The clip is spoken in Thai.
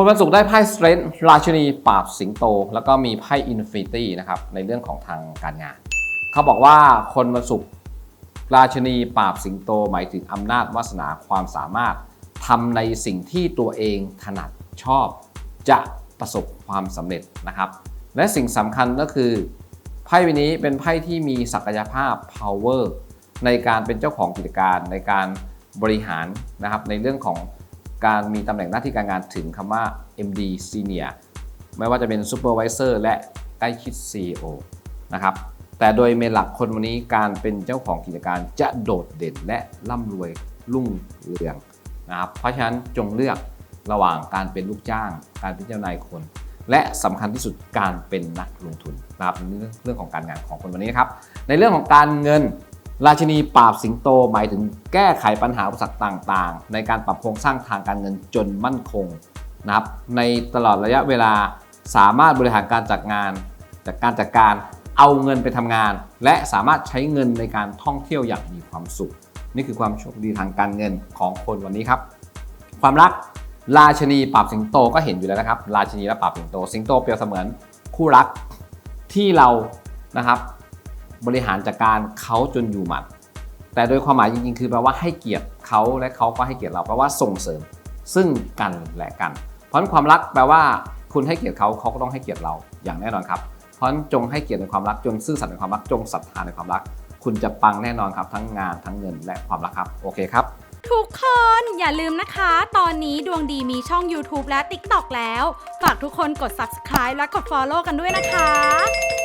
คนวันศุกร์ได้ไพ่ Strength ราชินีปราบสิงโต แล้วก็มีไพ่ Infinity นะครับในเรื่องของทางการงาน เขาบอกว่าคนวันศุกร์ราชินีปราบสิงโต หมายถึงอำนาจวาสนาความสามารถทำในสิ่งที่ตัวเองถนัดชอบ จะประสบความสำเร็จนะครับ และสิ่งสำคัญก็คือไพ่ใบนี้เป็นไพ่ที่มีศักยภาพ power ในการเป็นเจ้าของกิจการในการบริหารนะครับในเรื่องของ การมีตำแหน่งหน้าที่การงานถึงคำว่า MD Senior ไม่ว่าจะเป็น Supervisor และใกล้ชิด CEO นะครับแต่โดยเมนหลักคนวันนี้การเป็นเจ้าของกิจการจะโดดเด่นและร่ำรวยรุ่งเรืองนะครับเพราะฉะนั้นจงเลือกระหว่างการเป็นลูกจ้าง การเป็นเจ้านายคน และสำคัญที่สุดการเป็นนักลงทุนนะครับในเรื่องเรื่องของการงานของคนวันนี้นะครับในเรื่องของการเงิน ราชินีปราบสิงโตหมายถึงแก้ไขปัญหาอุปสรรคต่างๆ ในการปรับโครงสร้างทางการเงินจนมั่นคงนะครับในตลอดระยะเวลาสามารถบริหารการจัดงานจากการจัดการเอาเงินไปทำงาน และสามารถใช้เงินในการท่องเที่ยวอย่างมีความสุข นี่คือความโชคดีทางการเงินของคนวันนี้ครับ ความรักราชนีปราบสิงโตก็เห็นอยู่แล้วนะครับ ราชนีและปราบสิงโต สิงโตเปรียบเสมือนคู่รักที่เรานะครับ บริหารจัดการเขาจนอยู่หมัด แต่โดยความหมายจริงๆ คือแปลว่าให้เกียรติเขาและเขาก็ให้เกียรติเราแปลว่าส่งเสริม ซึ่งกันและกัน เพราะความรักแปลว่า คุณให้เกียรติเขาเขาก็ต้องให้เกียรติเราอย่างแน่นอนครับ เพราะฉะนั้นจงให้เกียรติในความรักจงซื่อสัตย์ในความรักจงศรัทธาในความรัก คุณจะปังแน่นอนครับ ทั้งงานทั้งเงินและความรักครับโอเคครับทุกคนอย่าลืมนะคะ ตอนนี้ดวงดีมีช่อง YouTube และ TikTok แล้ว ฝากทุกคนกด subscribe และกด follow กันด้วยนะคะ